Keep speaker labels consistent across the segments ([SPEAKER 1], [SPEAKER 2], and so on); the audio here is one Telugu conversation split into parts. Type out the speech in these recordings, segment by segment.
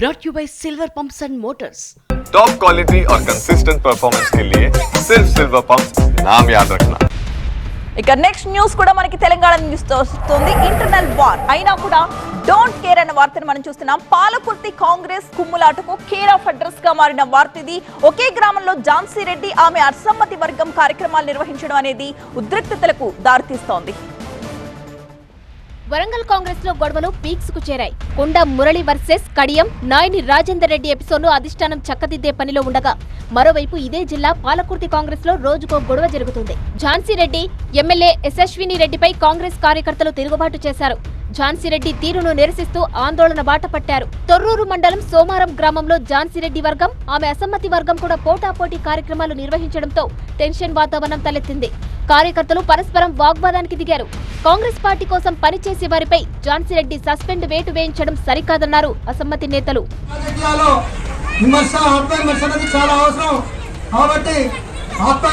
[SPEAKER 1] brought you by Silver Pumps and Motors.
[SPEAKER 2] Top quality और कंसिस्टेंट परफॉर्मेंस के लिए सिर्फ सिल्वर पंप नाम याद रखना
[SPEAKER 3] ఇక నెక్స్ట్ న్యూస్ కూడా మనకి తెలంగాణ న్యూస్ తో వస్తుంది ఇంటర్నల్ వార్ అయినా కూడా డోంట్ కేర్ అన్న వార్తను మనం చూస్తున్నాం పాలకుర్తి కాంగ్రెస్ కుమ్ములాటకు కేర్ ఆఫ్ అడ్రస్ గా మారిన వార్త ఇది ఒకే గ్రామంలో ఝాన్సీ రెడ్డి ఆమె అసమ్మతి వర్గం కార్యక్రమాలు నిర్వహించడం అనేది ఉద్రిక్తతలకు దారితీస్తోంది
[SPEAKER 4] వరంగల్ కాంగ్రెస్లో గొడవలు పీక్స్కు చేరాయి. కొండ మురళి వర్సెస్ కడియం నాయని రాజేందర్ రెడ్డి ఎపిసోడ్ను అధిష్టానం చక్కదిద్దే పనిలో ఉండగా మరోవైపు ఇదే జిల్లా పాలకుర్తి కాంగ్రెస్లో రోజుకో గొడవ జరుగుతుంది. ఝాన్సీ రెడ్డి ఎమ్మెల్యే యశస్విని రెడ్డిపై కాంగ్రెస్ కార్యకర్తలు తిరుగుబాటు చేశారు. ఝాన్సీ రెడ్డి తీరును నిరసిస్తూ ఆందోళన బాట పట్టారు. తొర్రూరు మండలం సోమారం గ్రామంలో ఝాన్సీ రెడ్డి వర్గం ఆమె అసమ్మతి వర్గం కూడా పోటాపోటీ కార్యక్రమాలు నిర్వహించడంతో టెన్షన్ వాతావరణం తలెత్తింది. కార్యకర్తలు పరస్పరం వాగ్వాదానికి దిగారు. కాంగ్రెస్ పార్టీ కోసం పనిచేసే వారిపై ఝాన్సీ రెడ్డి సస్పెండ్ వేటు వేయించడం సరికాదన్నారు అసమ్మతి నేతలు.
[SPEAKER 5] చాలా అవసరం. కాబట్టి ఆత్మ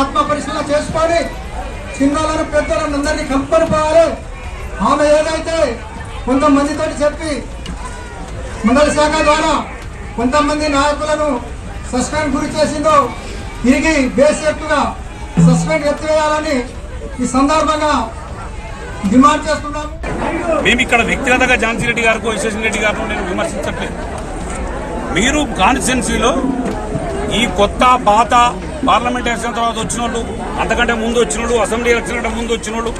[SPEAKER 5] ఆత్మ పరిశీలన చేసుకొని చిన్నలను పెద్దలను అందరినీ పోవాలి. ఆమె ఏదైతే కొంతమందితో చెప్పి మండల శాఖ ద్వారా కొంతమంది నాయకులను సస్పెండ్ గురి చేసిందో తిరిగి బేసిక్గా సస్పెండ్ ఎత్తివేయాలని ఈ సందర్భంగా డిమాండ్ చేస్తున్నాము.
[SPEAKER 6] మేము ఇక్కడ వ్యక్తిగతంగా ఝాన్సీ రెడ్డి గారికి యశస్వి రెడ్డి గారు నేను విమర్శించట్లేదు. మీరు కాన్స్టిట్యున్సీలో ఈ కొత్త పాత పార్లమెంట్ ఎలక్షన్ తర్వాత వచ్చిన వాళ్ళు అంతకంటే ముందు వచ్చిన వాళ్ళు అసెంబ్లీ ఎలక్షన్ కంటే ముందు వచ్చిన వాళ్ళు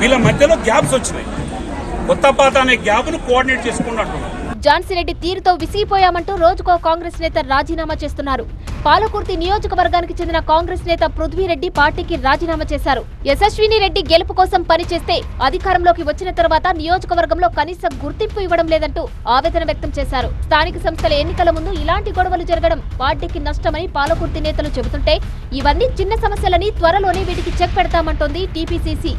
[SPEAKER 6] వీళ్ళ మధ్యలో గ్యాప్స్ వచ్చినాయి. కొత్త పాత అనే గ్యాప్ను కోఆర్డినేట్ చేసుకున్నట్టు
[SPEAKER 4] ఝాన్సీ రెడ్డి తీరుతో విసిగిపోయామంటూ రోజుకో కాంగ్రెస్ నేత రాజీనామా చేస్తున్నారు. పాలకుర్తి నియోజకవర్గానికి చెందిన కాంగ్రెస్ నేత పృథ్వీరెడ్డి పార్టీకి రాజీనామా చేశారు. యశస్విని రెడ్డి గెలుపు కోసం పనిచేస్తే అధికారంలోకి వచ్చిన తర్వాత నియోజకవర్గంలో కనీస గుర్తింపు ఇవ్వడం లేదంటూ ఆవేదన వ్యక్తం చేశారు. స్థానిక సంస్థల ఎన్నికల ముందు ఇలాంటి గొడవలు జరగడం పార్టీకి నష్టమని పాలకుర్తి నేతలు చెబుతుంటే ఇవన్నీ చిన్న సమస్యలని త్వరలోనే వీటికి చెక్ పెడతామంటోంది టీపీసీసీ.